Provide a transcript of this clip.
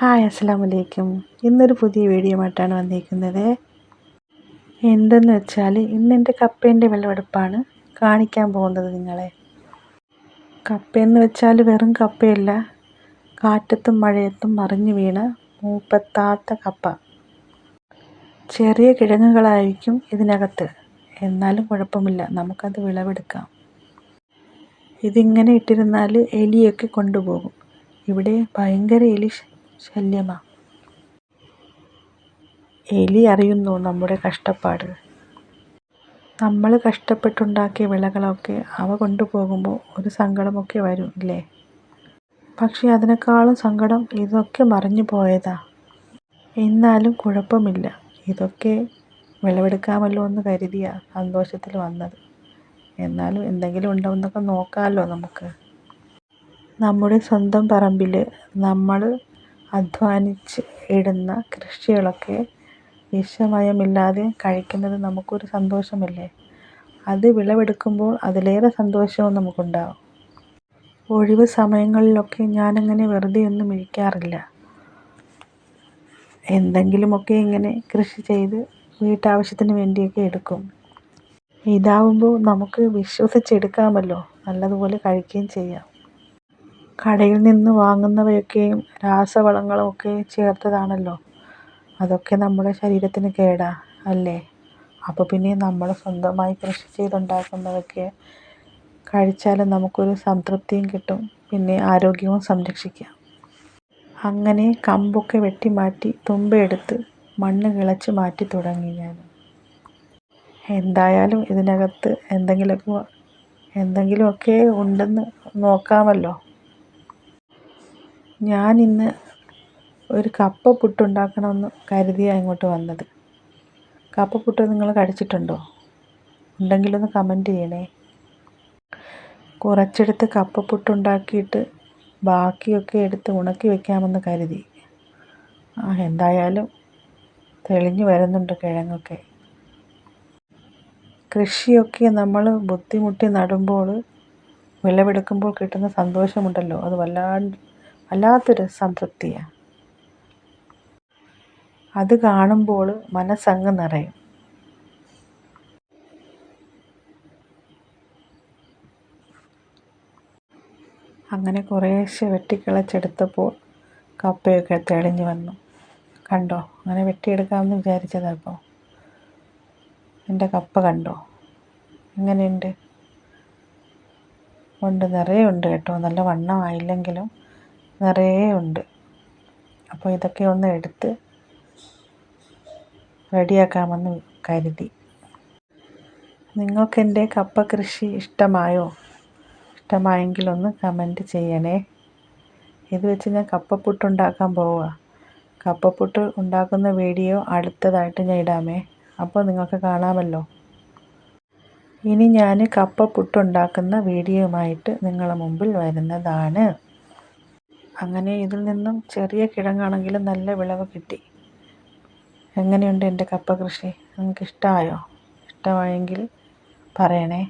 Hi അസ്സാം വലൈക്കും ഇന്നൊരു പുതിയ വീഡിയോ വീഡിയോയുമായിട്ടാണ് വന്നിരിക്കുന്നത്. എന്തെന്ന് വെച്ചാൽ ഇന്ന് എന്റെ കപ്പേന്റെ വിളവെടുപ്പാണ്. കാണിക്കാൻ പോകുന്നത് നിങ്ങളെ. കപ്പയെന്ന് വെച്ചാൽ വെറും കപ്പയല്ല കാറ്റത്തും മഴയത്തും മറിഞ്ഞു വീണ മൂപ്പത്താത്ത കപ്പ. ചെറിയ കിഴങ്ങുകളായിരിക്കും ഇതിനകത്ത്. എന്നാലും കുഴപ്പമില്ല നമുക്കത് വിളവെടുക്കാം. ഇതിങ്ങനെ ഇട്ടിരുന്നാൽ എലിയൊക്കെ കൊണ്ടുപോകും. ഇവിടെ ഭയങ്കര എലി ശല്യമാണ് എലി അറിയുന്നു നമ്മുടെ കഷ്ടപ്പാട്. നമ്മൾ കഷ്ടപ്പെട്ടുണ്ടാക്കിയ വിളകളൊക്കെ അവ കൊണ്ടുപോകുമ്പോൾ ഒരു സങ്കടമൊക്കെ വരും ഇല്ലേ പക്ഷേ അതിനേക്കാളും സങ്കടം ഇതൊക്കെ മറിഞ്ഞു പോയതാ. എന്നാലും കുഴപ്പമില്ല. ഇതൊക്കെ വിളവെടുക്കാമല്ലോ എന്ന് കരുതിയ സന്തോഷത്തിൽ വന്നത്. എന്നാലും എന്തെങ്കിലും ഉണ്ടോ എന്നൊക്കെ നോക്കാമല്ലോ നമുക്ക്. നമ്മുടെ സ്വന്തം പറമ്പിൽ നമ്മൾ അധ്വാനിച്ച് ഇടുന്ന കൃഷികളൊക്കെ വിഷമയമില്ലാതെ കഴിക്കുന്നത് നമുക്കൊരു സന്തോഷമല്ലേ? അത് വിളവെടുക്കുമ്പോൾ അതിലേറെ സന്തോഷവും നമുക്കുണ്ടാവും. ഒഴിവ് സമയങ്ങളിലൊക്കെ ഞാനങ്ങനെ വെറുതെ ഒന്നും ഇരിക്കാറില്ല. എന്തെങ്കിലുമൊക്കെ ഇങ്ങനെ കൃഷി ചെയ്ത് വീട്ടാവശ്യത്തിന് വേണ്ടിയൊക്കെ എടുക്കും. ഇതാവുമ്പോൾ നമുക്ക് വിശ്വസിച്ചെടുക്കാമല്ലോ. നല്ലതുപോലെ കഴിക്കുകയും ചെയ്യാം. കടയിൽ നിന്ന് വാങ്ങുന്നവയൊക്കെയും രാസവളങ്ങളൊക്കെ ചേർത്തതാണല്ലോ. അതൊക്കെ നമ്മുടെ ശരീരത്തിന് കേടാ അല്ലേ? അപ്പോൾ പിന്നെ നമ്മൾ സ്വന്തമായി കൃഷി ചെയ്തുണ്ടാക്കുന്നതൊക്കെ കഴിച്ചാൽ നമുക്കൊരു സംതൃപ്തിയും കിട്ടും പിന്നെ ആരോഗ്യവും സംരക്ഷിക്കാം. അങ്ങനെ കമ്പൊക്കെ വെട്ടി മാറ്റി തുമ്പെടുത്ത് മണ്ണ് കിളച്ച് മാറ്റി തുടങ്ങി ഞാൻ. എന്തായാലും ഇതിനകത്ത് എന്തെങ്കിലുമൊക്കെ എന്തെങ്കിലുമൊക്കെ ഉണ്ടെന്ന് നോക്കാമല്ലോ. ഞാനിന്ന് ഒരു കപ്പ പുട്ടുണ്ടാക്കണമെന്ന് കരുതിയാണ് ഇങ്ങോട്ട് വന്നത്. കപ്പ പുട്ട് നിങ്ങൾ കഴിച്ചിട്ടുണ്ടോ ഉണ്ടെങ്കിലൊന്ന് കമന്റ് ചെയ്യണേ. കുറച്ചെടുത്ത് കപ്പ പുട്ടുണ്ടാക്കിയിട്ട് ബാക്കിയൊക്കെ എടുത്ത് ഉണക്കി വെക്കാമെന്ന് കരുതി. ആ എന്തായാലും തെളിഞ്ഞു വരുന്നുണ്ട് കിഴങ്ങൊക്കെ. കൃഷിയൊക്കെ നമ്മൾ ബുദ്ധിമുട്ടി നടുമ്പോൾ വിളവെടുക്കുമ്പോൾ കിട്ടുന്ന സന്തോഷമുണ്ടല്ലോ. അത് വല്ലാണ്ട് വല്ലാത്തൊരു സംതൃപ്തിയാണ് അത് കാണുമ്പോൾ മനസ്സങ്ങ് നിറയും. അങ്ങനെ കുറേശ്ശെ വെട്ടിക്കിളച്ചെടുത്തപ്പോൾ കപ്പയൊക്കെ തെളിഞ്ഞു വന്നു. കണ്ടോ? അങ്ങനെ വെട്ടിയെടുക്കാമെന്ന് വിചാരിച്ചതാണ് ഇപ്പോൾ എന്റെ കപ്പ കണ്ടോ? എങ്ങനെയുണ്ട്? ഉണ്ട് നിറയെ ഉണ്ട് കേട്ടോ. നല്ല വണ്ണമായില്ലെങ്കിലും നിറയെ ഉണ്ട്. അപ്പോൾ ഇതൊക്കെ ഒന്ന് എടുത്ത് റെഡിയാക്കാമെന്ന് കരുതി. നിങ്ങൾക്കെന്റെ കപ്പ കൃഷി ഇഷ്ടമായോ? ഇഷ്ടമായെങ്കിൽ ഒന്ന് കമന്റ് ചെയ്യണേ. ഇത് വെച്ച് ഞാൻ കപ്പപ്പുട്ട് ഉണ്ടാക്കാൻ പോവുക കപ്പപ്പുട്ട് ഉണ്ടാക്കുന്ന വീഡിയോ അടുത്തതായിട്ട് ഞാൻ ഇടാമേ. അപ്പോൾ നിങ്ങൾക്ക് കാണാമല്ലോ. ഇനി ഞാൻ കപ്പ ഉണ്ടാക്കുന്ന വീഡിയോയുമായിട്ട് നിങ്ങളുടെ മുമ്പിൽ വരുന്നതാണ്. അങ്ങനെ ഇതിൽ നിന്നും ചെറിയ കിഴങ്ങാണെങ്കിലും നല്ല വിളവ് കിട്ടി. എങ്ങനെയുണ്ട് എന്റെ കപ്പ കൃഷി? നിങ്ങൾക്ക് ഇഷ്ടമായോ ഇഷ്ടമായെങ്കിൽ പറയണേ.